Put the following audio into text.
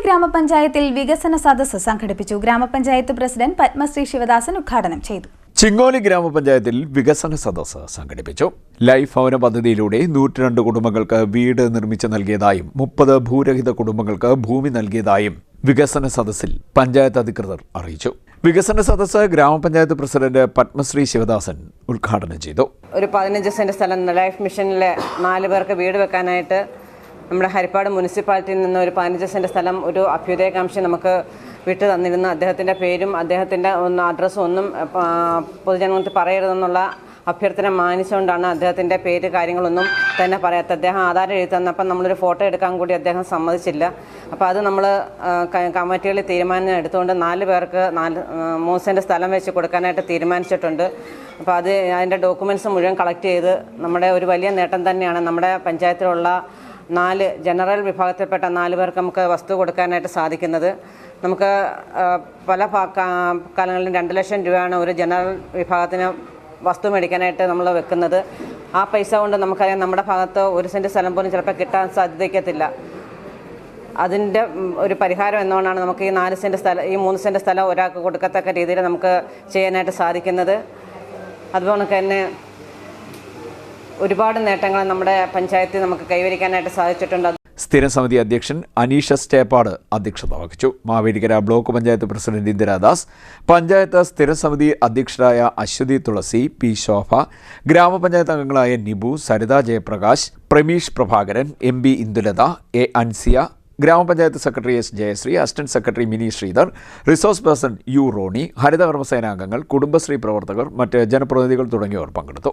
ചിങ്ങോലി ഗ്രാമപഞ്ചായത്തിൽ വികസന സദസ്സ് സംഘടിപ്പിച്ചു. ഗ്രാമപഞ്ചായത്ത് പ്രസിഡന്റ് പത്മശ്രീ ശിവദാസൻ ഉദ്ഘാടനം ചെയ്തു. ചിങ്ങോലി ഗ്രാമപഞ്ചായത്തിൽ വികസന സദസ്സ് സംഘടിപ്പിച്ചു. ലൈഫ് ഭവന പദ്ധതിയിലൂടെ നൂറ്റിരണ്ട് കുടുംബങ്ങൾക്ക് വീട് നിർമ്മിച്ചു നൽകിയതായും മുപ്പത് ഭൂരഹിത കുടുംബങ്ങൾക്ക് ഭൂമി നൽകിയതായും വികസന സദസ്സിൽ പഞ്ചായത്ത് അധികൃതർ അറിയിച്ചു. വികസന സദസ്സ് ഗ്രാമപഞ്ചായത്ത് പ്രസിഡന്റ് പത്മശ്രീ ശിവദാസൻ ഉദ്ഘാടനം ചെയ്തു. ഒരു പതിനഞ്ച് സെന്റ് സ്ഥലം ലൈഫ് മിഷനിലെ നാല് പേർക്ക് വീട് വെക്കാനായിട്ട് നമ്മുടെ ഹരിപ്പാട് മുനിസിപ്പാലിറ്റിയിൽ നിന്ന് ഒരു പതിനഞ്ച് സെന്റ് സ്ഥലം ഒരു അഭ്യുദയകാംക്ഷി നമുക്ക് വിട്ടു തന്നിരുന്നു. അദ്ദേഹത്തിന്റെ പേരും അദ്ദേഹത്തിന്റെ ഒന്ന് അഡ്രസ്സും ഒന്നും പൊതുജനങ്ങൾക്ക് പറയരുതെന്നുള്ള അഭ്യർത്ഥന മാനിച്ചുകൊണ്ടാണ് അദ്ദേഹത്തിന്റെ പേര് കാര്യങ്ങളൊന്നും തന്നെ പറയാത്തത്. അദ്ദേഹം ആധാരം എഴുതി തന്നപ്പം നമ്മളൊരു ഫോട്ടോ എടുക്കാൻ കൂടി അദ്ദേഹം സമ്മതിച്ചില്ല. അപ്പോൾ അത് നമ്മൾ കമ്മിറ്റികളിൽ തീരുമാനം എടുത്തുകൊണ്ട് നാല് പേർക്ക് നാല് മൂന്ന് സെന്റ് സ്ഥലം വെച്ച് കൊടുക്കാനായിട്ട് തീരുമാനിച്ചിട്ടുണ്ട്. അപ്പോൾ അത് അതിന്റെ ഡോക്യുമെന്റ്സ് മുഴുവൻ കളക്ട് ചെയ്ത് നമ്മുടെ ഒരു വലിയ നേട്ടം തന്നെയാണ് നമ്മുടെ പഞ്ചായത്തിലുള്ള നാല് ജനറൽ വിഭാഗത്തിൽപ്പെട്ട നാല് പേർക്ക് നമുക്ക് വസ്തു കൊടുക്കാനായിട്ട് സാധിക്കുന്നത്. നമുക്ക് പല കാലങ്ങളിലും രണ്ട് ലക്ഷം രൂപയാണ് ഒരു ജനറൽ വിഭാഗത്തിന് വസ്തു മേടിക്കാനായിട്ട് നമ്മൾ വെക്കുന്നത്. ആ പൈസ കൊണ്ട് നമുക്കറിയാം നമ്മുടെ ഭാഗത്ത് ഒരു സെന്റ് സ്ഥലം പോലും ചിലപ്പോൾ കിട്ടാൻ സാധ്യതയ്ക്കത്തില്ല. അതിന്റെ ഒരു പരിഹാരം എന്നോണാണ് നമുക്ക് ഈ നാല് സെന്റ് സ്ഥലം ഈ മൂന്ന് സെന്റ് സ്ഥലം ഒരാൾക്ക് കൊടുക്കത്തക്ക രീതിയിൽ നമുക്ക് ചെയ്യാനായിട്ട് സാധിക്കുന്നത്. അതുപോലെ തന്നെ ഒരുപാട് നേട്ടങ്ങൾ നമ്മുടെ പഞ്ചായത്തിൽ നമുക്ക് കൈവരിക്കാനായിട്ട് സാധിച്ചിട്ടുണ്ട്. സ്ഥിരം സമിതി അധ്യക്ഷൻ അനീഷ സ്റ്റേപ്പാട് അധ്യക്ഷത വഹിച്ചു. മാവേലിക്കര ബ്ലോക്ക് പഞ്ചായത്ത് പ്രസിഡന്റ് ഇന്ദിരാദാസ് പഞ്ചായത്ത് സ്ഥിരം സമിതി അധ്യക്ഷരായ അശ്വതി തുളസി പി ശോഭ ഗ്രാമപഞ്ചായത്ത് അംഗങ്ങളായ Nibu Saritha Jayaprakash Prameesh Prabhakaran M B Indulatha A Ansiya grama panchayat secretary S Jayasree assistant secretary Mini Sreedhar resource person U Roni ഹരിതകർമ്മസേനാംഗങ്ങൾ Kudumbashree പ്രവർത്തകർ മറ്റ് ജനപ്രതിനിധികൾ തുടങ്ങിയവർ പങ്കെടുത്തു.